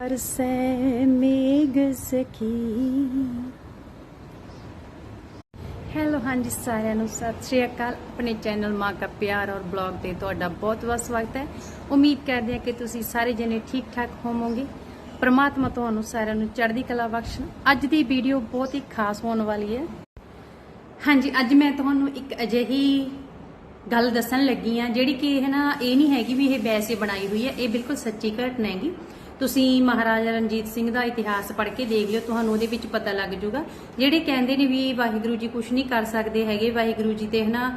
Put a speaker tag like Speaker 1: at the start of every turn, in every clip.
Speaker 1: से ਮੇਘ ਸਕੀ ਹੈਲੋ ਹਾਂਜੀ ਸਾਰਿਆਂ ਨੂੰ ਸਤਿ ਸ਼੍ਰੀ ਅਕਾਲ। ਆਪਣੇ ਚੈਨਲ ਮਾਂ ਕਾ ਪਿਆਰ ਔਰ ਬਲੌਗ ਤੇ ਤੁਹਾਡਾ ਬਹੁਤ-ਬਹੁਤ ਸਵਾਗਤ ਹੈ। ਉਮੀਦ ਕਰਦੇ ਹਾਂ ਕਿ ਤੁਸੀਂ ਸਾਰੇ ਜਣੇ ਠੀਕ-ਠਾਕ ਹੋਵੋਗੇ। ਪਰਮਾਤਮਾ ਤੁਹਾਨੂੰ ਸਾਰਿਆਂ ਨੂੰ ਚੜ੍ਹਦੀ ਕਲਾ ਬਖਸ਼ਣ। ਅੱਜ ਦੀ ਵੀਡੀਓ ਬਹੁਤ ਹੀ ਖਾਸ ਹੋਣ ਵਾਲੀ ਹੈ। ਹਾਂਜੀ, ਅੱਜ ਮੈਂ ਤੁਹਾਨੂੰ ਇੱਕ ਅਜਿਹੀ ਗੱਲ ਦੱਸਣ ਲੱਗੀ ਆ ਜਿਹੜੀ ਕਿ ਹੈ ਨਾ, ਇਹ ਨਹੀਂ ਹੈਗੀ ਵੀ ਇਹ ਬੈਸੇ ਬਣਾਈ ਹੋਈ ਹੈ। ਇਹ ਬਿਲਕੁਲ ਸੱਚੀ ਘਟਨਾ ਹੈਗੀ। ਤੁਸੀਂ ਮਹਾਰਾਜਾ ਰਣਜੀਤ ਸਿੰਘ ਦਾ ਇਤਿਹਾਸ ਪੜ੍ਹ ਕੇ ਦੇਖ ਲਿਓ, ਤੁਹਾਨੂੰ ਉਹਦੇ ਵਿੱਚ ਪਤਾ ਲੱਗ ਜਾਊਗਾ। ਜਿਹੜੇ ਕਹਿੰਦੇ ਨੇ ਵੀ ਵਾਹਿਗੁਰੂ ਜੀ ਕੁਝ ਨਹੀਂ ਕਰ ਸਕਦੇ ਹੈਗੇ, ਵਾਹਿਗੁਰੂ ਜੀ ਤੇ ਹਨਾ,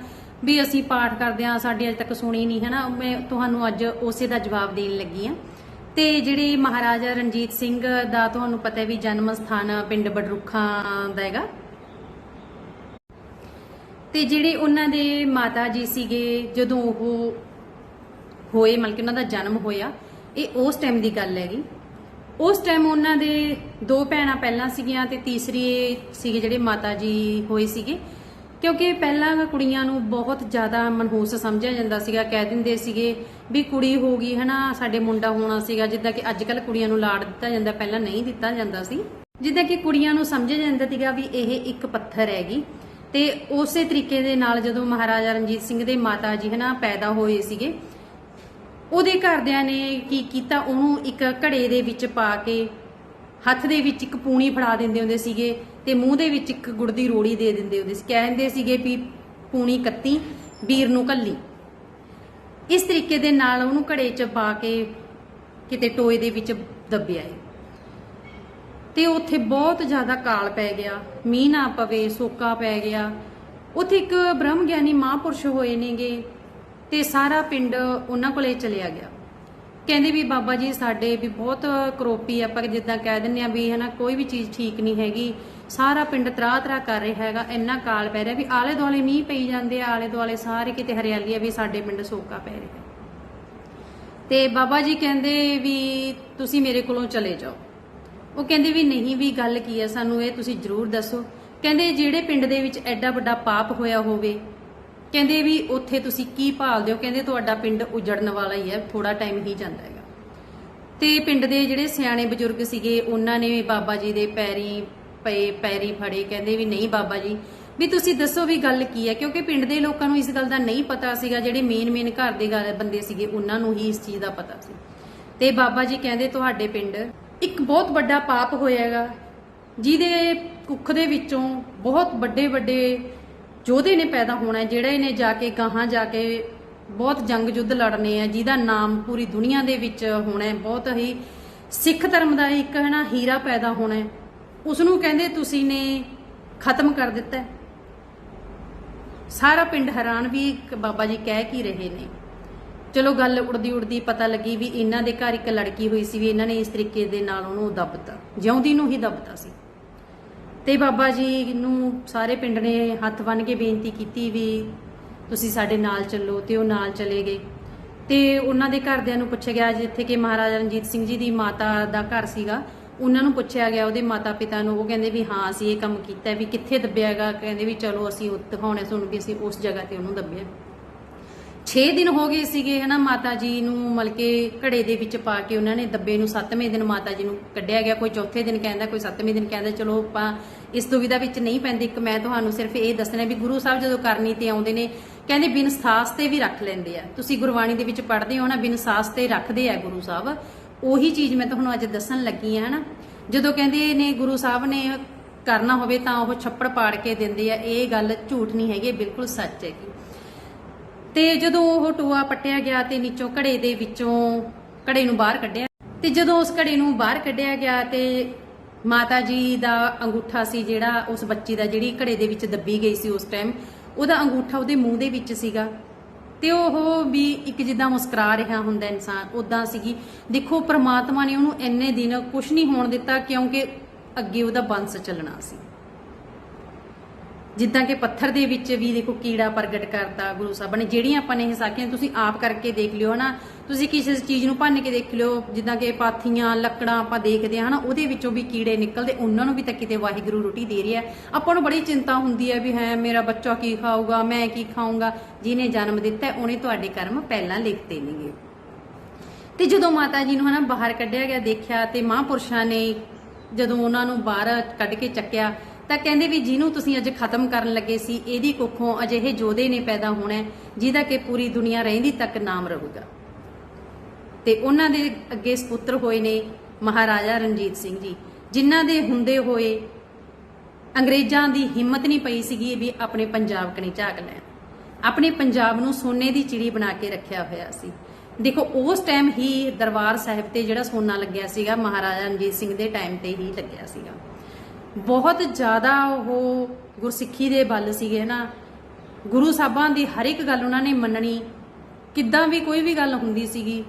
Speaker 1: ਵੀ ਅਸੀਂ ਪਾਠ ਕਰਦੇ ਆ ਸਾਡੀ ਅਜੇ ਤੱਕ ਸੁਣੀ ਨਹੀਂ, ਹਨਾ, ਮੈਂ ਤੁਹਾਨੂੰ ਅੱਜ ਉਸੇ ਦਾ ਜਵਾਬ ਦੇਣ ਲੱਗੀ ਆ ਤੇ ਜਿਹੜੇ ਮਹਾਰਾਜਾ ਰਣਜੀਤ ਸਿੰਘ ਦਾ ਤੁਹਾਨੂੰ ਪਤਾ ਹੈ ਵੀ ਜਨਮ ਸਥਾਨ ਪਿੰਡ ਬਡਰੁੱਖਾਂ ਦਾ ਹੈਗਾ। ਤੇ ਜਿਹੜੇ ਉਹਨਾਂ ਦੇ ਮਾਤਾ ਜੀ ਸੀਗੇ, ਜਦੋਂ ਉਹ ਹੋਏ, ਮਤਲਬ ਕਿ ਉਹਨਾਂ ਦਾ ਜਨਮ ਹੋਇਆ ਇਹ ਉਸ ਟਾਈਮ ਦੀ ਗੱਲ ਹੈਗੀ। ਉਸ ਟਾਈਮ ਉਹਨਾਂ ਦੇ ਦੋ ਭੈਣਾਂ ਪਹਿਲਾਂ ਸੀਗੀਆਂ ਤੇ ਤੀਸਰੀ ਸੀਗੇ ਜਿਹੜੇ ਮਾਤਾ ਜੀ ਹੋਏ ਸੀਗੇ। ਕਿਉਂਕਿ ਪਹਿਲਾਂ ਕੁੜੀਆਂ ਨੂੰ ਬਹੁਤ ਜ਼ਿਆਦਾ ਮਨਹੂਸ ਸਮਝਿਆ ਜਾਂਦਾ ਸੀਗਾ, ਕਹਿ ਦਿੰਦੇ ਸੀਗੇ ਵੀ ਕੁੜੀ ਹੋ ਗਈ, ਹਨਾ, ਸਾਡੇ ਮੁੰਡਾ ਹੋਣਾ ਸੀਗਾ, ਜਿੱਦਾਂ ਕਿ ਅੱਜ ਕੱਲ ਕੁੜੀਆਂ ਨੂੰ ਲਾੜ ਦਿੱਤਾ ਜਾਂਦਾ, ਪਹਿਲਾਂ ਨਹੀਂ ਦਿੱਤਾ ਜਾਂਦਾ ਸੀ। ਜਿੱਦਾਂ ਕਿ ਕੁੜੀਆਂ ਨੂੰ ਸਮਝਿਆ ਜਾਂਦਾ ਸੀਗਾ ਵੀ ਇਹ ਇੱਕ ਪੱਥਰ ਹੈਗੀ। ਤੇ ਉਸੇ ਤਰੀਕੇ ਦੇ ਨਾਲ ਜਦੋਂ ਮਹਾਰਾਜਾ ਰਣਜੀਤ ਸਿੰਘ ਦੇ ਮਾਤਾ ਜੀ, ਹਨਾ, ਪੈਦਾ ਹੋਏ ਸੀਗੇ ਉਹਦੇ ਘਰਦਿਆਂ ਨੇ ਕੀ ਕੀਤਾ? ਉਹਨੂੰ ਇੱਕ ਘੜੇ ਦੇ ਵਿੱਚ ਪਾ ਕੇ ਹੱਥ ਦੇ ਵਿੱਚ ਇੱਕ ਪੂਣੀ ਫੜਾ ਦਿੰਦੇ ਹੁੰਦੇ ਸੀਗੇ ਤੇ ਮੂੰਹ ਦੇ ਵਿੱਚ ਇੱਕ ਗੁੜ ਦੀ ਰੋੜੀ ਦੇ ਦਿੰਦੇ ਹੁੰਦੇ ਸੀ। ਕਹਿੰਦੇ ਸੀਗੇ ਵੀ ਪੂਣੀ ਕੱਤੀ ਵੀਰ ਨੂੰ ਕੱਲੀ। ਇਸ ਤਰੀਕੇ ਦੇ ਨਾਲ ਉਹਨੂੰ ਘੜੇ 'ਚ ਪਾ ਕੇ ਕਿਤੇ ਟੋਏ ਦੇ ਵਿੱਚ ਦੱਬਿਆ ਏ। ਤੇ ਉੱਥੇ ਬਹੁਤ ਜ਼ਿਆਦਾ ਕਾਲ ਪੈ ਗਿਆ। ਮੀਂਹ ਨਾ ਪਵੇ, ਸੋਕਾ ਪੈ ਗਿਆ। ਉੱਥੇ ਇੱਕ ਬ੍ਰਹਮ ਗਿਆਨੀ ਮਹਾਂਪੁਰਸ਼ ਹੋਏ ਨੇਗੇ। ਤੇ ਸਾਰਾ ਪਿੰਡ ਉਹਨਾਂ ਕੋਲੇ ਚਲਿਆ ਗਿਆ। ਕਹਿੰਦੇ ਵੀ ਬਾਬਾ ਜੀ ਸਾਡੇ ਵੀ ਬਹੁਤ ਕਰੋਪੀ ਆ, ਆਪਾਂ ਜਿੱਦਾਂ ਕਹਿ ਦਿੰਨੇ ਆ ਵੀ ਹਨਾ ਕੋਈ ਵੀ ਚੀਜ਼ ਠੀਕ ਨਹੀਂ ਹੈਗੀ। ਸਾਰਾ ਪਿੰਡ ਤਰਾ ਤਰਾ ਕਰ ਰਿਹਾ ਹੈਗਾ ਇੰਨਾ ਕਾਲ ਪੈ ਰਿਹਾ ਵੀ ਆਲੇ ਦੁਆਲੇ ਮੀਂਹ ਪਈ ਜਾਂਦੇ ਆ ਆਲੇ ਦੁਆਲੇ ਸਾਰੇ ਕਿਤੇ ਹਰਿਆਲੀ ਆ ਵੀ ਸਾਡੇ ਪਿੰਡ ਸੋਕਾ ਪੈ ਰਿਹਾ। ਤੇ ਬਾਬਾ ਜੀ ਕਹਿੰਦੇ ਵੀ ਤੁਸੀਂ ਮੇਰੇ ਕੋਲੋਂ ਚਲੇ ਜਾਓ। ਉਹ ਕਹਿੰਦੇ ਵੀ ਨਹੀਂ ਵੀ ਗੱਲ ਕੀ ਹੈ ਸਾਨੂੰ ਇਹ ਤੁਸੀਂ ਜ਼ਰੂਰ ਦੱਸੋ। ਕਹਿੰਦੇ ਜਿਹੜੇ ਪਿੰਡ ਦੇ ਵਿੱਚ ਐਡਾ ਵੱਡਾ ਪਾਪ ਹੋਇਆ ਹੋਵੇ ਕਹਿੰਦੇ ਵੀ ਉੱਥੇ ਤੁਸੀਂ ਕੀ ਭਾਲਦੇ ਹੋ? ਕਹਿੰਦੇ ਤੁਹਾਡਾ ਪਿੰਡ ਉਜੜਨ ਵਾਲਾ ਹੀ ਹੈ ਥੋੜਾ ਟਾਈਮ ਹੀ ਜਾਂਦਾ ਹੈਗਾ। ਤੇ ਪਿੰਡ ਦੇ ਜਿਹੜੇ ਸਿਆਣੇ ਬਜ਼ੁਰਗ ਸੀਗੇ, ਉਹਨਾਂ ਨੇ ਬਾਬਾ ਜੀ ਦੇ ਪੈਰੀ ਪਏ, ਪੈਰੀ ਫੜੇ, ਕਹਿੰਦੇ ਵੀ ਨਹੀਂ ਬਾਬਾ ਜੀ, ਵੀ ਤੁਸੀਂ ਦੱਸੋ ਵੀ ਗੱਲ ਕੀ ਹੈ? ਕਿਉਂਕਿ ਪਿੰਡ ਦੇ ਲੋਕਾਂ ਨੂੰ ਇਸ ਗੱਲ ਦਾ ਨਹੀਂ ਪਤਾ ਸੀਗਾ, ਜਿਹੜੇ ਮੇਨ ਮੇਨ ਘਰ ਦੇ ਬੰਦੇ ਸੀਗੇ, ਉਹਨਾਂ ਨੂੰ ਹੀ ਇਸ ਚੀਜ਼ ਦਾ ਪਤਾ ਸੀ। ਤੇ ਬਾਬਾ ਜੀ ਕਹਿੰਦੇ ਤੁਹਾਡੇ ਪਿੰਡ ਇੱਕ ਬਹੁਤ ਵੱਡਾ ਪਾਪ ਹੋਇਆ ਹੈਗਾ, ਜਿਹਦੇ ਕੁੱਖ ਦੇ ਵਿੱਚੋਂ ਬਹੁਤ ਵੱਡੇ ਵੱਡੇ ਯੋਧੇ ਨੇ ਪੈਦਾ ਹੋਣਾ ਹੈ, ਜਿਹੜੇ ਨੇ ਜਾ ਕੇ ਗਾਹਾਂ ਜਾ ਕੇ ਬਹੁਤ ਜੰਗ ਯੁੱਧ ਲੜਨੇ ਆ ਜਿਹਦਾ ਨਾਮ ਪੂਰੀ ਦੁਨੀਆ ਦੇ ਵਿੱਚ ਹੋਣਾ ਹੈ। ਬਹੁਤ ਹੀ ਸਿੱਖ ਧਰਮ ਦਾ ਇੱਕ ਹੈ ਨਾ ਹੀਰਾ ਪੈਦਾ ਹੋਣਾ ਹੈ। ਉਸ ਨੂੰ ਕਹਿੰਦੇ ਤੁਸੀਂ ਨੇ ਖਤਮ ਕਰ ਦਿੱਤਾ ਸਾਰਾ ਪਿੰਡ ਹੈਰਾਨ ਵੀ ਬਾਬਾ ਜੀ ਕਹਿ ਕੀ ਰਹੇ ਨੇ। ਚਲੋ ਗੱਲ ਉੜਦੀ ਉੜਦੀ ਪਤਾ ਲੱਗੀ ਵੀ ਇਹਨਾਂ ਦੇ ਘਰ ਇੱਕ ਲੜਕੀ ਹੋਈ ਸੀ ਵੀ ਇਹਨਾਂ ਨੇ ਇਸ ਤਰੀਕੇ ਦੇ ਨਾਲ ਉਹਨੂੰ ਦੱਬਤਾ ਜਿਉਂਦੀ ਨੂੰ ਹੀ ਦੱਬਤਾ ਸੀ। ਤੇ ਬਾਬਾ ਜੀ ਨੂੰ ਸਾਰੇ ਪਿੰਡ ਨੇ ਹੱਥ ਬੰਨ ਕੇ ਬੇਨਤੀ ਕੀਤੀ ਵੀ ਤੁਸੀਂ ਸਾਡੇ ਨਾਲ ਚੱਲੋ ਤੇ ਉਹ ਨਾਲ ਚਲੇ ਗਏ। ਤੇ ਉਹਨਾਂ ਦੇ ਘਰਦਿਆਂ ਨੂੰ ਪੁੱਛਿਆ ਗਿਆ ਜਿੱਥੇ ਕਿ ਮਹਾਰਾਜਾ ਰਣਜੀਤ ਸਿੰਘ ਜੀ ਦੀ ਮਾਤਾ ਦਾ ਘਰ ਸੀਗਾ, ਉਹਨਾਂ ਨੂੰ ਪੁੱਛਿਆ ਗਿਆ ਉਹਦੇ ਮਾਤਾ ਪਿਤਾ ਨੂੰ, ਉਹ ਕਹਿੰਦੇ ਵੀ ਹਾਂ, ਅਸੀਂ ਇਹ ਕੰਮ ਕੀਤਾ ਵੀ ਕਿੱਥੇ ਦੱਬਿਆਗਾ ਕਹਿੰਦੇ ਵੀ ਚਲੋ ਅਸੀਂ ਉਹ ਦਿਖਾਉਣੇ ਸੁਣ ਕੇ ਅਸੀਂ ਉਸ ਜਗ੍ਹਾ ਤੇ ਉਹਨੂੰ ਦੱਬਿਆ। 6 ਦਿਨ ਹੋ ਗਏ ਸੀਗੇ, ਹਨਾ ਮਾਤਾ ਜੀ ਨੂੰ ਮਲ ਕੇ ਘੜੇ ਦੇ ਵਿੱਚ ਪਾ ਕੇ ਉਹਨਾਂ ਨੇ ਦੱਬੇ ਨੂੰ 7ਵੇਂ ਦਿਨ ਮਾਤਾ ਜੀ ਨੂੰ ਕੱਢਿਆ ਗਿਆ, ਕੋਈ ਚੌਥੇ ਦਿਨ ਕਹਿੰਦਾ, ਕੋਈ 7ਵੇਂ ਦਿਨ ਕਹਿੰਦਾ, ਚਲੋ ਆਪਾਂ ਇਸ ਦੁਵਿਧਾ ਵਿੱਚ ਨਹੀਂ ਪੈਂਦੇ, ਇੱਕ ਮੈਂ ਤੁਹਾਨੂੰ ਸਿਰਫ ਇਹ ਦੱਸਣਾ ਵੀ ਗੁਰੂ ਸਾਹਿਬ ਜਦੋਂ ਕਰਨੀ ਤੇ ਆਉਂਦੇ ਨੇ, ਕਹਿੰਦੇ ਬਿਨ ਸਾਸ ਤੇ ਵੀ ਰੱਖ ਲੈਂਦੇ ਆ। ਤੁਸੀਂ ਗੁਰਬਾਣੀ ਦੇ ਵਿੱਚ ਪੜ੍ਹਦੇ ਹੋ ਨਾ, ਬਿਨ ਸਾਸ ਤੇ ਰੱਖਦੇ ਆ ਗੁਰੂ ਸਾਹਿਬ। ਉਹੀ ਚੀਜ਼ ਮੈਂ ਤੁਹਾਨੂੰ ਅੱਜ ਦੱਸਣ ਲੱਗੀ ਆ, ਹਨਾ। ਜਦੋਂ ਕਹਿੰਦੇ ਨੇ ਗੁਰੂ ਸਾਹਿਬ ਨੇ ਕਰਨਾ ਹੋਵੇ ਤਾਂ ਉਹ ਛੱਪੜ ਪਾੜ ਕੇ ਦਿੰਦੇ ਆ, ਇਹ ਗੱਲ ਝੂਠ ਨਹੀਂ ਹੈਗੀ, ਇਹ ਬਿਲਕੁਲ ਸੱਚ ਹੈਗੀ। ਤੇ ਜਦੋਂ ਉਹ ਟੋਆ ਪੱਟਿਆ ਗਿਆ ਤੇ ਨੀਚੋਂ ਘੜੇ ਦੇ ਵਿੱਚੋਂ ਘੜੇ ਨੂੰ ਬਾਹਰ ਕੱਢਿਆ, ਤੇ ਜਦੋਂ ਉਸ ਘੜੇ ਨੂੰ ਬਾਹਰ ਕੱਢਿਆ ਗਿਆ ਤੇ ਮਾਤਾ ਜੀ ਦਾ ਅੰਗੂਠਾ ਸੀ ਜਿਹੜਾ ਉਸ ਬੱਚੀ ਦਾ ਜਿਹੜੀ ਘੜੇ ਦੇ ਵਿੱਚ ਦੱਬੀ ਗਈ ਸੀ ਉਸ ਟਾਈਮ ਉਹਦਾ ਅੰਗੂਠਾ ਉਹਦੇ ਮੂੰਹ ਦੇ ਵਿੱਚ ਸੀਗਾ। ਤੇ ਉਹ ਵੀ ਇੱਕ ਜਿੱਦਾਂ ਮੁਸਕਰਾ ਰਿਹਾ ਹੁੰਦਾ ਇਨਸਾਨ ਉਦਾਂ ਸੀਗੀ। ਦੇਖੋ, ਪ੍ਰਮਾਤਮਾ ਨੇ ਉਹਨੂੰ ਇੰਨੇ ਦਿਨ ਕੁਝ ਨਹੀਂ ਹੋਣ ਦਿੱਤਾ ਕਿਉਂਕਿ ਅੱਗੇ ਉਹਦਾ ਬੰਸ ਚੱਲਣਾ ਸੀ। ਜਿੱਦਾਂ ਕਿ ਪੱਥਰ ਦੇ ਵਿੱਚ ਵੀ ਦੇਖੋ ਕੀੜਾ ਪ੍ਰਗਟ ਕਰਤਾ ਗੁਰੂ ਸਾਹਿਬ ਨੇ ਜਿਹੜੀਆਂ ਆਪਾਂ ਨੇ ਇਹ ਸਾਖੀਆਂ ਤੁਸੀਂ ਆਪ ਕਰਕੇ ਦੇਖ ਲਿਓ ਨਾ ਤੁਸੀਂ ਕਿਸੇ ਚੀਜ਼ ਨੂੰ ਭੰਨ ਕੇ ਦੇਖ ਲਿਓ, ਜਿੱਦਾਂ ਕਿ ਪਾਥੀਆਂ, ਲੱਕੜਾਂ ਆਪਾਂ ਦੇਖਦੇ ਹਾਂ ਨਾ ਉਹਦੇ ਵਿੱਚੋਂ ਵੀ ਕੀੜੇ ਨਿਕਲਦੇ, ਉਹਨਾਂ ਨੂੰ ਵੀ ਤਾਂ ਕਿਤੇ ਵਾਹਿਗੁਰੂ ਰੋਟੀ ਦੇ ਰਿਹਾ। ਆਪਾਂ ਨੂੰ ਬੜੀ ਚਿੰਤਾ ਹੁੰਦੀ ਹੈ ਵੀ ਹੈ, ਮੇਰਾ ਬੱਚਾ ਕੀ ਖਾਊਗਾ, ਮੈਂ ਕੀ ਖਾਊਂਗਾ? ਜਿਹਨੇ ਜਨਮ ਦਿੱਤਾ, ਉਹਨੇ ਤੁਹਾਡੇ ਕਰਮ ਪਹਿਲਾਂ ਲਿਖਤੇ ਨੇਗੇ। ਤੇ ਜਦੋਂ ਮਾਤਾ ਜੀ ਨੂੰ ਹਨਾ ਬਾਹਰ ਕੱਢਿਆ ਗਿਆ, ਦੇਖਿਆ ਤੇ ਮਹਾਂਪੁਰਸ਼ਾਂ ਨੇ ਜਦੋਂ ਉਹਨਾਂ ਨੂੰ ਬਾਹਰ ਕੱਢ ਕੇ ਚੱਕਿਆ ਤਾਂ ਕਹਿੰਦੇ ਵੀ ਜਿਹਨੂੰ ਤੁਸੀਂ ਅੱਜ ਖਤਮ ਕਰਨ ਲੱਗੇ ਸੀ, ਇਹਦੀ ਕੁੱਖੋਂ ਅਜਿਹੇ ਯੋਧੇ ਨੇ ਪੈਦਾ ਹੋਣਾ ਜਿਹਦਾ ਕਿ ਪੂਰੀ ਦੁਨੀਆ ਰਹਿੰਦੀ ਤੱਕ ਨਾਮ ਰਹੂਗਾ। ਤੇ ਉਹਨਾਂ ਦੇ ਅੱਗੇ ਸਪੁੱਤਰ ਹੋਏ ਨੇ ਮਹਾਰਾਜਾ ਰਣਜੀਤ ਸਿੰਘ ਜੀ, ਜਿਨ੍ਹਾਂ ਦੇ ਹੁੰਦੇ ਹੋਏ ਅੰਗਰੇਜ਼ਾਂ ਦੀ ਹਿੰਮਤ ਨਹੀਂ ਪਈ ਸੀਗੀ ਵੀ ਆਪਣੇ ਪੰਜਾਬ ਕਨੀ ਝਾਕ ਲੈਣ। ਆਪਣੇ ਪੰਜਾਬ ਨੂੰ ਸੋਨੇ ਦੀ ਚਿੜੀ ਬਣਾ ਕੇ ਰੱਖਿਆ ਹੋਇਆ ਸੀ। ਦੇਖੋ, ਉਸ ਟਾਈਮ ਹੀ ਦਰਬਾਰ ਸਾਹਿਬ ਤੇ ਜਿਹੜਾ ਸੋਨਾ ਲੱਗਿਆ ਸੀਗਾ, ਮਹਾਰਾਜਾ ਰਣਜੀਤ ਸਿੰਘ ਦੇ ਟਾਈਮ ਤੇ ਹੀ ਲੱਗਿਆ ਸੀਗਾ। ਬਹੁਤ ਜ਼ਿਆਦਾ ਉਹ ਗੁਰਸਿੱਖੀ ਦੇ ਬਲ ਸੀਗੇ ਨਾ। ਗੁਰੂ ਸਾਹਿਬਾਂ ਦੀ ਹਰ ਇੱਕ ਗੱਲ ਉਹਨਾਂ ਨੇ ਮੰਨਣੀ, ਕਿੱਦਾਂ ਵੀ ਕੋਈ ਵੀ ਗੱਲ ਹੁੰਦੀ ਸੀਗੀ।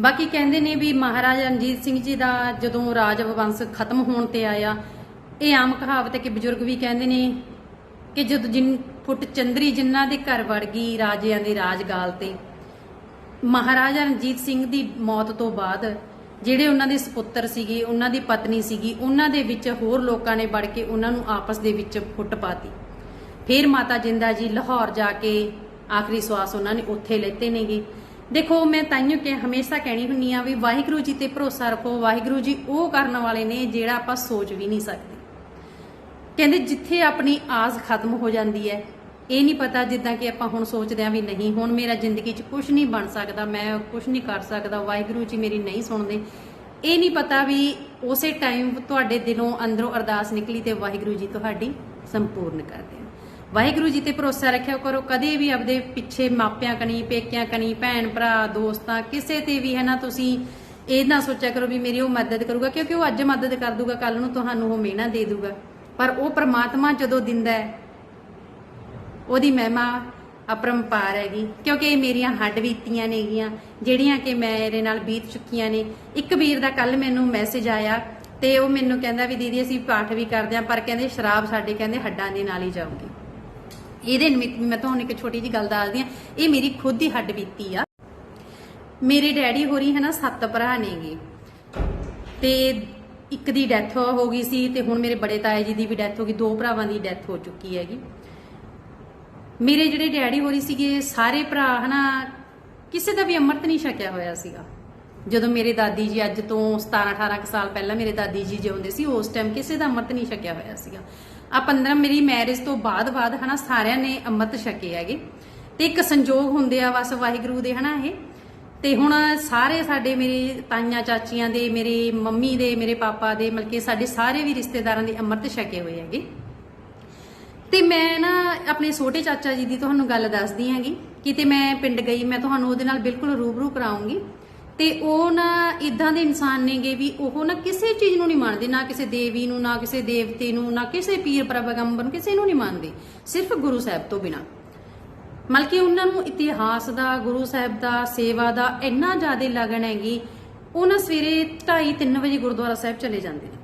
Speaker 1: ਬਾਕੀ ਕਹਿੰਦੇ ਨੇ ਵੀ ਮਹਾਰਾਜਾ ਰਣਜੀਤ ਸਿੰਘ ਜੀ ਦਾ ਜਦੋਂ ਰਾਜ ਵੰਸ਼ ਖਤਮ ਹੋਣ ਤੇ ਆਇਆ, ਇਹ ਆਮ ਕਹਾਵਤ ਹੈ ਕਿ ਬਜ਼ੁਰਗ ਵੀ ਕਹਿੰਦੇ ਨੇ ਕਿ ਜਦ ਜਿਨ ਫੁੱਟ ਚੰਦਰੀ ਜਿਨ੍ਹਾਂ ਦੇ ਘਰ ਵੜ ਗਈ ਰਾਜਿਆਂ ਦੇ ਰਾਜਗਾਲ ਤੇ। ਮਹਾਰਾਜਾ ਰਣਜੀਤ ਸਿੰਘ ਦੀ ਮੌਤ ਤੋਂ ਬਾਅਦ ਜਿਹੜੇ ਉਹਨਾਂ ਦੇ ਸੁਪੁੱਤਰ ਸੀਗੇ, ਉਹਨਾਂ ਦੀ ਪਤਨੀ ਸੀਗੀ, ਉਹਨਾਂ ਦੇ ਵਿੱਚ ਹੋਰ ਲੋਕਾਂ ਨੇ ਵੜ ਕੇ ਉਹਨਾਂ ਨੂੰ ਆਪਸ ਦੇ ਵਿੱਚ ਫੁੱਟ ਪਾਤੀ। ਫਿਰ ਮਾਤਾ ਜਿੰਦਾ ਜੀ ਲਾਹੌਰ ਜਾ ਕੇ ਆਖਰੀ ਸਵਾਸ ਉਹਨਾਂ ਨੇ ਉੱਥੇ ਲੈਤੇ ਨੇਗੇ। ਦੇਖੋ, ਮੈਂ ਤਾਈਓ ਕਿ ਹਮੇਸ਼ਾ ਕਹਿਣੀ ਹੁੰਨੀ ਆ ਵੀ ਵਾਹਿਗੁਰੂ ਜੀ ਤੇ ਭਰੋਸਾ ਰੱਖੋ, ਵਾਹਿਗੁਰੂ ਜੀ ਉਹ ਕਰਨ ਵਾਲੇ ਨੇ ਜਿਹੜਾ ਆਪਾਂ ਸੋਚ ਵੀ ਨਹੀਂ ਸਕਦੇ। ਕਹਿੰਦੇ ਜਿੱਥੇ ਆਪਣੀ ਆਸ ਖਤਮ ਹੋ ਜਾਂਦੀ ਹੈ ਇਹ ਨਹੀਂ ਪਤਾ ਜਿੱਦਾਂ ਕਿ ਆਪਾਂ ਹੁਣ ਸੋਚਦੇ ਆਂ ਵੀ ਨਹੀਂ, ਹੁਣ ਮੇਰਾ ਜ਼ਿੰਦਗੀ 'ਚ ਕੁਝ ਨਹੀਂ ਬਣ ਸਕਦਾ, ਮੈਂ ਕੁਝ ਨਹੀਂ ਕਰ ਸਕਦਾ, ਵਾਹਿਗੁਰੂ ਜੀ ਮੇਰੀ ਨਹੀਂ ਸੁਣਦੇ। ਇਹ ਨਹੀਂ ਪਤਾ ਵੀ ਉਸੇ ਟਾਈਮ ਤੁਹਾਡੇ ਦਿਲੋਂ ਅੰਦਰੋਂ ਅਰਦਾਸ ਨਿਕਲੀ ਤੇ ਵਾਹਿਗੁਰੂ ਜੀ ਤੁਹਾਡੀ ਸੰਪੂਰਨ ਕਰਦੇ ਆ ਵਾਹਿਗੁਰੂ ਜੀ ਤੇ ਭਰੋਸਾ ਰੱਖਿਆ ਕਰੋ, ਕਦੇ ਵੀ ਆਪਦੇ ਪਿੱਛੇ ਮਾਪਿਆਂ ਕਣੀ ਪੇਕਿਆਂ ਕਣੀ ਭੈਣ, ਭਰਾ, ਦੋਸਤਾਂ, ਕਿਸੇ ਤੇ ਵੀ ਹੈ ਨਾ, ਤੁਸੀਂ ਇਹ ਨਾ ਸੋਚਿਆ ਕਰੋ ਵੀ ਮੇਰੀ ਉਹ ਮਦਦ ਕਰੂਗਾ, ਕਿਉਂਕਿ ਉਹ ਅੱਜ ਮਦਦ ਕਰ ਦੂਗਾ ਕੱਲ ਨੂੰ ਤੁਹਾਨੂੰ ਉਹ ਮਿਹਨਤ ਦੇ ਦੂਗਾ। ਪਰ ਉਹ ਪ੍ਰਮਾਤਮਾ ਜਦੋਂ ਦਿੰਦਾ ਹੈ ਉਹਦੀ ਮਹਿਮਾ ਅਪਰੰਪਾਰ ਹੈਗੀ। ਕਿਉਂਕਿ ਇਹ ਮੇਰੀਆਂ ਹੱਡ ਬੀਤੀਆਂ ਨੇਗੀਆਂ, ਜਿਹੜੀਆਂ ਕਿ ਮੇਰੇ ਨਾਲ ਬੀਤ ਚੁੱਕੀਆਂ ਨੇ। ਇੱਕ ਵੀਰ ਦਾ ਕੱਲ ਮੈਨੂੰ ਮੈਸੇਜ ਆਇਆ ਤੇ ਉਹ ਮੈਨੂੰ ਕਹਿੰਦਾ ਵੀ ਦੀਦੀ ਅਸੀਂ ਪਾਠ ਵੀ ਕਰਦੇ ਆਂ, ਪਰ ਕਹਿੰਦੇ ਸ਼ਰਾਬ ਸਾਡੇ ਕਹਿੰਦੇ ਹੱਡਾਂ ਦੇ ਨਾਲ ਹੀ ਜਾਊਗੀ। ਇਹਦੇ ਨਿਮਿਤ ਮੈਂ ਤੁਹਾਨੂੰ ਇੱਕ ਛੋਟੀ ਜੀ ਗੱਲ ਦੱਸਦੀ ਆ, ਇਹ ਮੇਰੀ ਖੁਦ ਦੀ ਹੱਡ ਬੀਤੀ ਆ। ਮੇਰੇ ਡੈਡੀ ਹੋਰੀ ਹੈ ਨਾ ਸੱਤ ਭਰਾ ਨੇਗੇ। ਤੇ ਇੱਕ ਦੀ ਡੈਥ ਹੋ ਗਈ ਸੀ ਤੇ ਹੁਣ ਮੇਰੇ ਬੜੇ ਤਾਏ ਜੀ ਦੀ ਵੀ ਡੈਥ ਹੋ ਗਈ, ਦੋ ਭਰਾਵਾਂ ਦੀ ਡੈਥ ਹੋ ਚੁੱਕੀ ਹੈਗੀ। ਮੇਰੇ ਜਿਹੜੇ ਡੈਡੀ ਹੋਰੀ ਸੀਗੇ, ਸਾਰੇ ਭਰਾ ਹਨਾ, ਕਿਸੇ ਦਾ ਵੀ ਅੰਮ੍ਰਿਤ ਨਹੀਂ ਛਕਿਆ ਹੋਇਆ ਸੀਗਾ। ਜਦੋਂ ਮੇਰੇ ਦਾਦੀ ਜੀ ਅੱਜ ਤੋਂ 17 18 ਕੁ ਸਾਲ ਪਹਿਲਾਂ ਮੇਰੇ ਦਾਦੀ ਜੀ ਜਿਉਂਦੇ ਸੀ, ਉਸ ਟਾਈਮ ਕਿਸੇ ਦਾ ਅੰਮ੍ਰਿਤ ਨਹੀਂ ਛਕਿਆ ਹੋਇਆ ਸੀਗਾ। ਆ 15 ਮੇਰੀ ਮੈਰਿਜ ਤੋਂ ਬਾਅਦ ਬਾਅਦ ਹਨਾ, ਸਾਰਿਆਂ ਨੇ ਅੰਮ੍ਰਿਤ ਛਕੇ ਹੈਗੇ। ਤੇ ਇੱਕ ਸੰਜੋਗ ਹੁੰਦੇ ਆ ਬਸ ਵਾਹਿਗੁਰੂ ਦੇ ਹਨਾ ਇਹ। ਤੇ ਹੁਣ ਸਾਰੇ ਸਾਡੇ ਮੇਰੇ ਤਾਈਆਂ, ਚਾਚੀਆਂ ਦੇ, ਮੇਰੇ ਮੰਮੀ ਦੇ, ਮੇਰੇ ਪਾਪਾ ਦੇ, ਮਤਲਬ ਕਿ ਸਾਡੇ ਸਾਰੇ ਵੀ ਰਿਸ਼ਤੇਦਾਰਾਂ ਦੇ ਅੰਮ੍ਰਿਤ ਛਕੇ ਹੋਏ ਹੈਗੇ। ਤੇ ਮੈਂ ਨਾ ਆਪਣੇ ਛੋਟੇ ਚਾਚਾ ਜੀ ਦੀ ਤੁਹਾਨੂੰ ਗੱਲ ਦੱਸਦੀ ਹੈਗੀ ਕਿਤੇ ਮੈਂ ਪਿੰਡ ਗਈ, ਮੈਂ ਤੁਹਾਨੂੰ ਉਹਦੇ ਨਾਲ ਬਿਲਕੁਲ ਰੂਬਰੂ ਕਰਾਉਂਗੀ। ਤੇ ਉਹ ਨਾ ਇਦਾਂ ਦੇ ਇਨਸਾਨ ਨੇਗੇ ਵੀ ਉਹ ਨਾ ਕਿਸੇ ਚੀਜ਼ ਨੂੰ ਨਹੀਂ ਮੰਨਦੇ, ਨਾ ਕਿਸੇ ਦੇਵੀ ਨੂੰ, ਨਾ ਕਿਸੇ ਦੇਵਤੇ ਨੂੰ, ਨਾ ਕਿਸੇ ਪੀਰ ਪ੍ਰਭਗੰਬਰ ਨੂੰ, ਕਿਸੇ ਨੂੰ ਨਹੀਂ ਮੰਨਦੇ, ਸਿਰਫ ਗੁਰੂ ਸਾਹਿਬ ਤੋਂ ਬਿਨਾ। ਮਲਕਿ ਉਹਨਾਂ ਨੂੰ ਇਤਿਹਾਸ ਦਾ, ਗੁਰੂ ਸਾਹਿਬ ਦਾ, ਸੇਵਾ ਦਾ ਇੰਨਾ ਜ਼ਿਆਦਾ ਲਗਨ ਹੈਗੀ, ਉਹ ਨਾ ਸਵੇਰੇ 2:30 3 ਵਜੇ ਗੁਰਦੁਆਰਾ ਸਾਹਿਬ ਚਲੇ ਜਾਂਦੇ ਨੇ।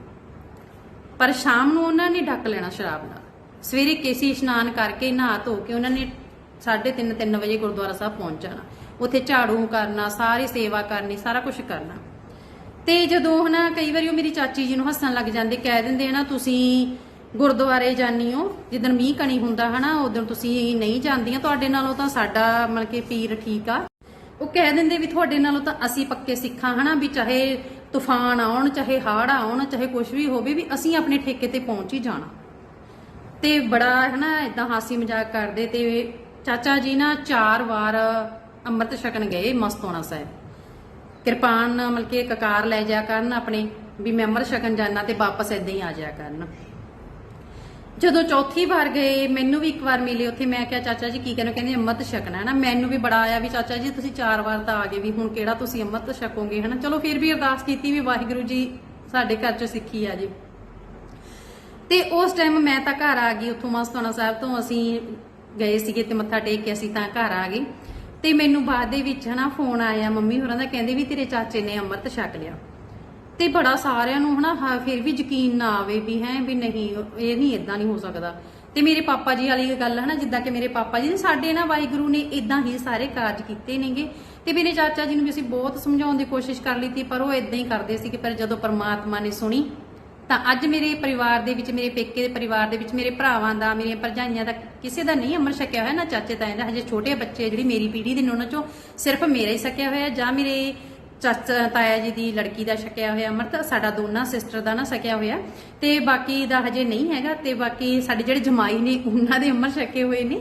Speaker 1: ਪਰ ਸ਼ਾਮ ਨੂੰ ਉਹਨਾਂ ਨੇ ਡੱਕ ਲੈਣਾ ਸ਼ਰਾਬ ਨਾਲ। ਸਵੇਰੇ ਕੇਸੀ ਇਸ਼ਨਾਨ ਕਰਕੇ ਨਹਾ ਧੋ ਕੇ ਉਹਨਾਂ ਨੇ 3:30 3 ਵਜੇ ਗੁਰਦੁਆਰਾ ਸਾਹਿਬ ਪਹੁੰਚ ਜਾਣਾ। ਉੱਥੇ ਝਾੜੂ ਕਰਨਾ, ਸਾਰੀ ਸੇਵਾ ਕਰਨੀ, ਸਾਰਾ ਕੁਝ ਕਰਨਾ। ਤੇ ਜਦੋਂ ਹਨਾ ਕਈ ਵਾਰੀ ਉਹ ਮੇਰੀ ਚਾਚੀ ਜੀ ਨੂੰ ਹੱਸਣ ਲੱਗ ਜਾਂਦੇ, ਕਹਿ ਦਿੰਦੇ ਹਨਾ, ਤੁਸੀਂ ਗੁਰਦੁਆਰੇ ਜਾਨੀ ਹੋ, ਜਿੱਦਣ ਮੀਂਹ ਕਣੀ ਹੁੰਦਾ ਹਨਾ, ਉਦੋਂ ਤੁਸੀਂ ਨਹੀਂ ਜਾਂਦੀਆਂ, ਤੁਹਾਡੇ ਨਾਲੋਂ ਤਾਂ ਸਾਡਾ ਮਤਲਬ ਕਿ ਪੀਰ ਠੀਕ ਆ। ਉਹ ਕਹਿ ਦਿੰਦੇ ਵੀ ਤੁਹਾਡੇ ਨਾਲੋਂ ਤਾਂ ਅਸੀਂ ਪੱਕੇ ਸਿੱਖਾਂ ਹਨਾ, ਵੀ ਚਾਹੇ ਤੂਫਾਨ ਆਉਣ, ਚਾਹੇ ਹੜ੍ਹ ਆਉਣ, ਚਾਹੇ ਕੁਝ ਵੀ ਹੋਵੇ, ਵੀ ਅਸੀਂ ਆਪਣੇ ਠੇਕੇ ਤੇ ਪਹੁੰਚ ਹੀ ਜਾਣਾ। ਤੇ ਬੜਾ ਹਨਾ ਇਦਾਂ ਹਾਸੀ ਮਜ਼ਾਕ ਕਰਦੇ ਤੇ ਚਾਚਾ ਜੀ ਨਾ ਚਾਰ ਵਾਰ ਅੰਮ੍ਰਿਤ ਛਕਣ ਗਏ ਮਸਤੋਣਾ ਸਾਹਿਬ। ਕਿਰਪਾਨ ਮਤਲਬ ਕਿ ਕਕਾਰ ਲੈ ਜਾ ਕਰਨ ਆਪਣੇ, ਵੀ ਮੈਂ ਅੰਮ੍ਰਿਤ ਛਕਣ ਜਾਣਾ ਤੇ ਵਾਪਸ ਇਦਾਂ ਹੀ ਆ ਜਾ ਕਰਨ। ਜਦੋਂ ਚੌਥੀ ਵਾਰ ਗਏ, ਮੈਨੂੰ ਵੀ ਇੱਕ ਵਾਰ ਮਿਲੇ ਉੱਥੇ, ਮੈਂ ਕਿਹਾ ਚਾਚਾ ਜੀ ਕੀ ਕਹਿੰਦੇ ਕਹਿੰਦੇ ਅੰਮ੍ਰਿਤ ਛਕਣਾ ਹੈ ਨਾ। ਮੈਨੂੰ ਵੀ ਬੜਾ ਆਇਆ ਵੀ ਚਾਚਾ ਜੀ ਤੁਸੀਂ ਚਾਰ ਵਾਰ ਤਾਂ ਆ ਗਏ ਵੀ ਹੁਣ ਕਿਹੜਾ ਤੁਸੀਂ ਅੰਮ੍ਰਿਤ ਛਕੋਗੇ, ਹਨਾ। ਚਲੋ ਫਿਰ ਵੀ ਅਰਦਾਸ ਕੀਤੀ ਵੀ ਵਾਹਿਗੁਰੂ ਜੀ ਸਾਡੇ ਘਰ ਚ ਸਿੱਖੀ ਆ ਜੀ। ਤੇ ਉਸ ਟਾਈਮ ਮੈਂ ਤਾਂ ਘਰ ਆ ਗਈ ਉੱਥੋਂ ਮਸਤਾਨਾ ਸਾਹਿਬ ਤੋਂ, ਅਸੀਂ ਗਏ ਸੀਗੇ ਤੇ ਮੱਥਾ ਟੇਕ ਕੇ ਅਸੀਂ ਤਾਂ ਘਰ ਆ ਗਏ। ਤੇ ਮੈਨੂੰ ਬਾਅਦ ਦੇ ਵਿੱਚ ਹਨਾ ਫੋਨ ਆਇਆ ਮੰਮੀ ਹੋਰਾਂ ਦਾ, ਕਹਿੰਦੇ ਵੀ ਤੇਰੇ ਚਾਚੇ ਨੇ ਅੰਮ੍ਰਿਤ ਛਕ ਲਿਆ। ਤੇ ਬੜਾ ਸਾਰਿਆਂ ਨੂੰ ਹਨਾ ਫਿਰ ਵੀ ਯਕੀਨ ਨਾ ਆਵੇ ਵੀ ਹੈ ਵੀ ਨਹੀਂ, ਇਹ ਨਹੀਂ ਇਦਾਂ ਨਹੀਂ ਹੋ ਸਕਦਾ। ਤੇ ਮੇਰੇ ਪਾਪਾ ਜੀ ਵਾਲੀ ਗੱਲ ਹਨਾ, ਜਿੱਦਾਂ ਕਿ ਮੇਰੇ ਪਾਪਾ ਜੀ ਸਾਡੇ ਨਾ ਵਾਹਿਗੁਰੂ ਨੇ ਇਦਾਂ ਹੀ ਸਾਰੇ ਕਾਰਜ ਕੀਤੇ ਨੇਗੇ। ਤੇ ਮੇਰੇ ਚਾਚਾ ਜੀ ਨੂੰ ਵੀ ਅਸੀਂ ਬਹੁਤ ਸਮਝਾਉਣ ਦੀ ਕੋਸ਼ਿਸ਼ ਕਰ ਲਈ ਤੀ ਪਰ ਉਹ ਇਦਾਂ ਹੀ ਕਰਦੇ ਸੀ ਕਿ ਪਰ ਜਦੋਂ ਪਰਮਾਤਮਾ ਨੇ ਸੁਣੀ ਤਾਂ ਅੱਜ ਮੇਰੇ ਪਰਿਵਾਰ ਦੇ ਵਿੱਚ, ਮੇਰੇ ਪੇਕੇ ਦੇ ਪਰਿਵਾਰ ਦੇ ਵਿੱਚ, ਮੇਰੇ ਭਰਾਵਾਂ ਦਾ, ਮੇਰੀਆਂ ਭਰਜਾਈਆਂ ਦਾ ਕਿਸੇ ਦਾ ਨਹੀਂ ਅਮਰ ਛਕਿਆ ਹੋਇਆ, ਨਾ ਚਾਚੇ ਤਾਏ ਦਾ। ਹਜੇ ਛੋਟੇ ਬੱਚੇ ਜਿਹੜੀ ਮੇਰੀ ਪੀੜ੍ਹੀ ਦੇ ਨੇ ਉਹਨਾਂ ਚੋਂ ਸਿਰਫ ਮੇਰਾ ਹੀ ਛਕਿਆ ਹੋਇਆ, ਜਾਂ ਮੇਰੇ ਚਾਚਾ, ਤਾਇਆ ਜੀ ਦੀ ਲੜਕੀ ਦਾ ਛਕਿਆ ਹੋਇਆ ਅੰਮ੍ਰਿਤ ਸਾਡਾ ਦੋਨਾਂ ਸਿਸਟਰ ਦਾ ਨਾ ਛਕਿਆ ਹੋਇਆ। ਤੇ ਬਾਕੀ ਦਾ ਹਜੇ ਨਹੀਂ ਹੈਗਾ, ਤੇ ਬਾਕੀ ਸਾਡੇ ਜਿਹੜੇ ਜਮਾਈ ਨੇ, ਉਹਨਾਂ ਦੇ ਅਮਰ ਛਕੇ ਹੋਏ ਨੇ।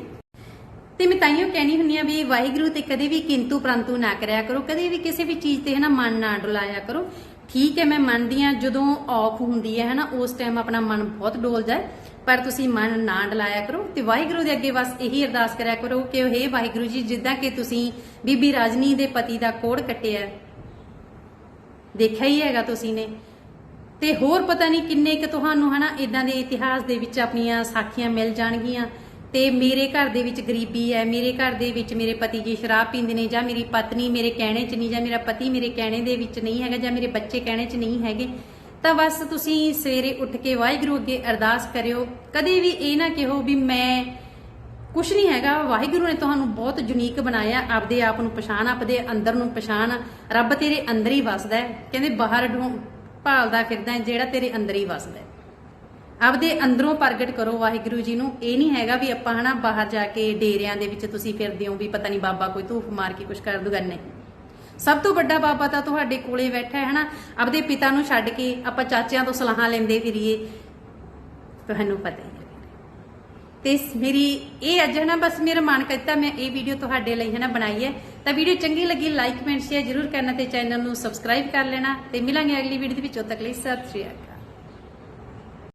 Speaker 1: ਤੇ ਮੈਂ ਤਾਈਓ ਕਹਿਣੀ ਹੁੰਨੀ ਆ ਵੀ ਵਾਹਿਗੁਰੂ ਤੇ ਕਦੇ ਵੀ ਕਿੰਤੂ ਪ੍ਰੰਤੂ ਨਾ ਕਰਿਆ ਕਰੋ, ਕਦੇ ਵੀ ਕਿਸੇ ਵੀ ਚੀਜ਼ ਤੇ ਹਨਾ ਮਨ ਨਾ ਡੁਲਾਇਆ ਕਰੋ। ਠੀਕ ਹੈ, ਮੈਂ ਮੰਨਦੀ ਆ ਜਦੋਂ ਔਖ ਹੁੰਦੀ ਹੈ, ਹਨਾ, ਉਸ ਟਾਈਮ ਆਪਣਾ ਮਨ ਬਹੁਤ ਡੋਲਦਾ ਜਾਏ, ਪਰ ਤੁਸੀਂ ਮਨ ਨਾ ਡਲਾਇਆ ਕਰੋ ਤੇ ਵਾਹਿਗੁਰੂ ਦੇ ਅੱਗੇ ਬਸ ਇਹੀ ਅਰਦਾਸ ਕਰਿਆ ਕਰੋ ਕਿ, ਹੇ ਵਾਹਿਗੁਰੂ ਜੀ, ਜਿੱਦਾਂ ਕਿ ਤੁਸੀਂ ਬੀਬੀ ਰਾਜਨੀ ਦੇ ਪਤੀ ਦਾ ਕੋੜ ਕੱਟਿਆ ਦੇਖਿਆ ਹੀ ਹੈਗਾ ਤੁਸੀਂ ਨੇ, ਤੇ ਹੋਰ ਪਤਾ ਨਹੀਂ ਕਿੰਨੇ ਕੁ ਤੁਹਾਨੂੰ, ਹਨਾ ਇਦਾਂ ਦੇ ਇਤਿਹਾਸ ਦੇ ਵਿੱਚ ਆਪਣੀਆਂ ਸਾਖੀਆਂ ਮਿਲ ਜਾਣਗੀਆਂ ਤੇ ਮੇਰੇ ਘਰ ਦੇ ਵਿੱਚ ਗਰੀਬੀ ਹੈ, ਮੇਰੇ ਘਰ ਦੇ ਵਿੱਚ ਮੇਰੇ ਪਤੀ ਜੀ ਸ਼ਰਾਬ ਪੀਂਦੇ ਨੇ ਜਾਂ ਮੇਰੀ ਪਤਨੀ ਮੇਰੇ ਕਹਿਣੇ 'ਚ ਨਹੀਂ ਜਾਂ ਮੇਰਾ ਪਤੀ ਮੇਰੇ ਕਹਿਣੇ ਦੇ ਵਿੱਚ ਨਹੀਂ ਹੈਗਾ ਜਾਂ ਮੇਰੇ ਬੱਚੇ ਕਹਿਣੇ 'ਚ ਨਹੀਂ ਹੈਗੇ, ਤਾਂ ਬਸ ਤੁਸੀਂ ਸਵੇਰੇ ਉੱਠ ਕੇ ਵਾਹਿਗੁਰੂ ਅੱਗੇ ਅਰਦਾਸ ਕਰਿਓ। ਕਦੇ ਵੀ ਇਹ ਨਾ ਕਿਹੋ ਵੀ ਮੈਂ ਕੁਛ ਨਹੀਂ ਹੈਗਾ, ਵਾਹਿਗੁਰੂ ਨੇ ਤੁਹਾਨੂੰ ਬਹੁਤ ਯੂਨੀਕ ਬਣਾਇਆ, ਆਪਦੇ ਆਪ ਨੂੰ ਪਛਾਣ, ਆਪਦੇ ਅੰਦਰ ਨੂੰ ਪਛਾਣ। ਰੱਬ ਤੇਰੇ ਅੰਦਰ ਹੀ ਵਸਦਾ ਹੈ। ਕਹਿੰਦੇ ਬਾਹਰ ਢੂੰ ਭਾਲਦਾ ਫਿਰਦਾ ਜਿਹੜਾ ਤੇਰੇ ਅੰਦਰ ਹੀ ਵਸਦਾ ਹੈ। ਆਪਦੇ ਅੰਦਰੋਂ ਪ੍ਰਗਟ ਕਰੋ ਵਾਹਿਗੁਰੂ ਜੀ ਨੂੰ। ਇਹ ਨਹੀਂ ਹੈਗਾ ਵੀ ਆਪਾਂ ਹਨਾ ਬਾਹਰ ਜਾ ਕੇ ਡੇਰਿਆਂ ਦੇ ਵਿੱਚ ਤੁਸੀਂ ਫਿਰਦੇ ਹੋ ਵੀ ਪਤਾ ਨਹੀਂ ਬਾਬਾ ਕੋਈ ਧੂਫ ਮਾਰ ਕੇ ਕੁਝ ਕਰ ਦੂਗਾ। ਨਹੀਂ। ਸਭ ਤੋਂ ਵੱਡਾ ਬਾਬਾ ਤਾਂ ਤੁਹਾਡੇ ਕੋਲੇ ਬੈਠਾ ਹੈ ਹਨਾ। ਆਪਦੇ ਪਿਤਾ ਨੂੰ ਛੱਡ ਕੇ ਆਪਾਂ ਚਾਚਿਆਂ ਤੋਂ ਸਲਾਹਾਂ ਲੈਂਦੇ ਫਿਰੀਏ। ਤੁਹਾਨੂੰ ਪਤਾ ਹੀ ਹੈ। ਤੇ ਮੇਰੀ ਇਹ ਅੱਜ ਹੈ ਨਾ ਬਸ ਮੇਰਾ ਮਨ ਕਰਤਾ ਮੈਂ ਇਹ ਵੀਡੀਓ ਤੁਹਾਡੇ ਲਈ ਹੈ ਨਾ ਬਣਾਈ ਹੈ। ਤਾਂ ਵੀਡੀਓ ਚੰਗੀ ਲੱਗੀ ਲਾਈਕ, ਕਮੈਂਟ, ਸ਼ੇਅਰ ਜ਼ਰੂਰ ਕਰਨਾ ਤੇ ਚੈਨਲ ਨੂੰ ਸਬਸਕ੍ਰਾਈਬ ਕਰ ਲੈਣਾ। ਤੇ ਮਿਲਾਂਗੇ ਅਗਲੀ ਵੀਡੀਓ ਦੇ ਵਿੱਚ। ਉਦੋਂ ਤੱਕ ਲਈ ਸਤਿ ਸ਼੍ਰੀ ਅਕਾਲ।